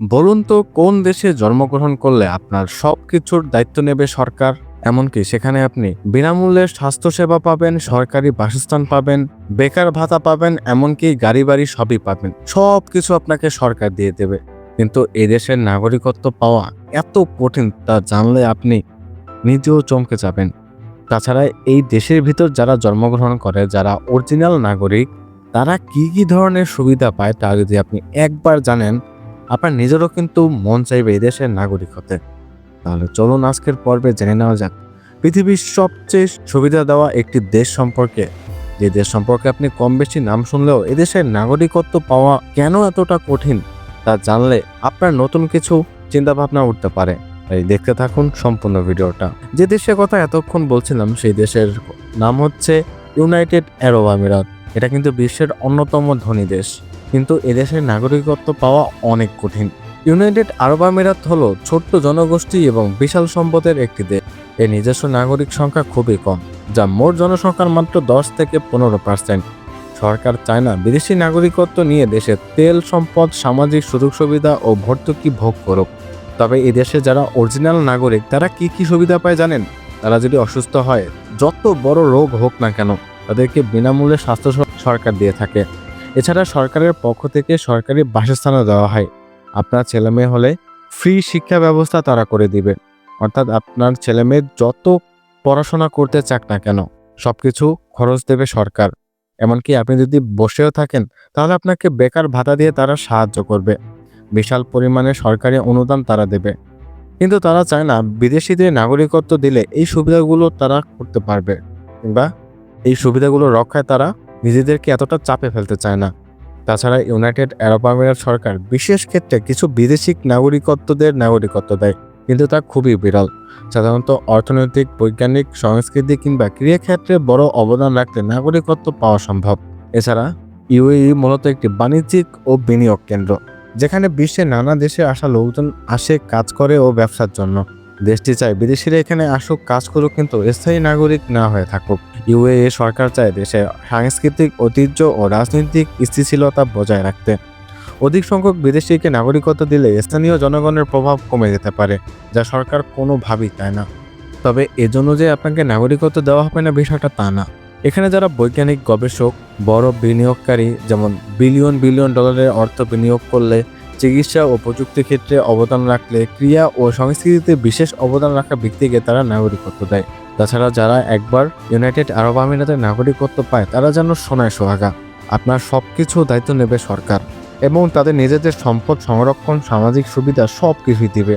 বলুন তো, কোন দেশে জন্মগ্রহণ করলে আপনার সব কিছুর দায়িত্ব নেবে সরকার? এমনকি সেখানে আপনি বিনামূল্যে স্বাস্থ্যসেবা পাবেন, সরকারি বাসস্থান পাবেন, বেকার ভাতা পাবেন, এমনকি গাড়ি বাড়ি সবই পাবেন। সব কিছু আপনাকে সরকার দিয়ে দেবে। কিন্তু এই দেশের নাগরিকত্ব পাওয়া এত কঠিন, তা জানলে আপনি নিজেও চমকে যাবেন। তাছাড়া এই দেশের ভিতর যারা জন্মগ্রহণ করে, যারা অরিজিনাল নাগরিক, তারা কি কি ধরনের সুবিধা পায় তা যদি আপনি একবার জানেন আপনার নিজেরও কিন্তু মন চাইবে এই দেশের নাগরিক হতে। তাহলে চলুন আজকের পর্বে জেনে নেওয়া যাক। পৃথিবীর সবচেয়ে সুবিধা দেওয়া একটি দেশ সম্পর্কে। যে দেশ সম্পর্কে আপনি কম বেশি নাম শুনলেও এদেশের নাগরিকত্ব পাওয়া কেন এতটা কঠিন, তা জানলে আপনার নতুন কিছু চিন্তাভাবনা উঠতে পারে। তাই দেখতে থাকুন সম্পূর্ণ ভিডিওটা। যে দেশের কথা এতক্ষণ বলছিলাম, সেই দেশের নাম হচ্ছে ইউনাইটেড আরব আমিরাত। এটা কিন্তু বিশ্বের অন্যতম ধনী দেশ। কিন্তু এদেশের নাগরিকত্ব পাওয়া অনেক কঠিন। ইউনাইটেড আরব আমিরাত হলো ছোট্ট জনগোষ্ঠী এবং বিশাল সম্পদের একটি দেশ। এর নিজস্ব নাগরিক সংখ্যা খুবই কম, যা মোট জনসংখ্যার মাত্র দশ থেকে পনেরো পার্সেন্ট সরকার চায় না বিদেশি নাগরিকত্ব নিয়ে দেশের তেল, সম্পদ, সামাজিক সুযোগ সুবিধা ও ভর্তুকি ভোগ করুক। তবে এই দেশে যারা অরিজিনাল নাগরিক, তারা কি কি সুবিধা পায় জানেন? তারা যদি অসুস্থ হয়, যত বড় রোগ হোক না কেন, তাদেরকে বিনামূল্যে স্বাস্থ্য সরকার দিয়ে থাকে। এছাড়া সরকারের পক্ষ থেকে সরকারি বাসস্থানও দেওয়া হয়। আপনার ছেলে মেয়ে হলে ফ্রি শিক্ষা ব্যবস্থা তারা করে দিবে। অর্থাৎ আপনার ছেলে মেয়ে যত পড়াশোনা করতে চাক না কেন, সবকিছু খরচ দেবে সরকার। এমনকি আপনি যদি বসেও থাকেন, তাহলে আপনাকে বেকার ভাতা দিয়ে তারা সাহায্য করবে। বিশাল পরিমাণে সরকারি অনুদান তারা দেবে। কিন্তু তারা চায় না, বিদেশিদের নাগরিকত্ব দিলে এই সুবিধাগুলো তারা করতে পারবে। কিংবা এই সুবিধাগুলো রক্ষায় তারা নিজেদেরকে এতটা চাপে ফেলতে চায় না। তাছাড়া ইউনাইটেড আরব আমিরাত সরকার বিশেষ ক্ষেত্রে কিছু বিদেশি নাগরিকত্বদের নাগরিকত্ব দেয়, কিন্তু তা খুবই বিরল। সাধারণত অর্থনৈতিক, বৈজ্ঞানিক, সংস্কৃতি কিংবা ক্রীড়াক্ষেত্রে বড় অবদান রাখতে নাগরিকত্ব পাওয়া সম্ভব। এছাড়া ইউএই মূলত একটি বাণিজ্যিক ও বিনিয়োগ কেন্দ্র, যেখানে বিশ্বের নানা দেশে আসা লোকজন আসে, কাজ করে ও ব্যবসার জন্য। দেশটি চায় বিদেশিরা এখানে আসুক, কাজ করুক, কিন্তু স্থায়ী নাগরিক না হয়ে থাকুক। ইউএই সরকার চায় দেশে সাংস্কৃতিক ঐতিহ্য ও রাজনৈতিক স্থিতিশীলতা বজায় রাখতে। অধিক সংখ্যক বিদেশিকে নাগরিকত্ব দিলে স্থানীয় জনগণের প্রভাব কমে যেতে পারে, যা সরকার কোনোভাবেই চায় না। তবে এজন্য যে আপনাকে নাগরিকত্ব দেওয়া হবে না বিষয়টা তা না। এখানে যারা বৈজ্ঞানিক গবেষক, বড় বিনিয়োগকারী, যেমন বিলিয়ন বিলিয়ন ডলারের অর্থ বিনিয়োগ করলে চিকিৎসা ও প্রযুক্তি ক্ষেত্রে অবদান রাখলে ক্রিয়া ও সংস্কৃতিতে বিশেষ অবদান রাখা ব্যক্তিকে তারা নাগরিকত্ব দেয়। তাছাড়া যারা একবার ইউনাইটেড আরব আমিরাতের নাগরিকত্ব পায়, তারা যেন সোনায় সোহাগা। আপনার সব কিছু দায়িত্ব নেবে সরকার এবং তাদের নিজেদের সম্পদ সংরক্ষণ, সামাজিক সুবিধা সব কিছুই দিবে।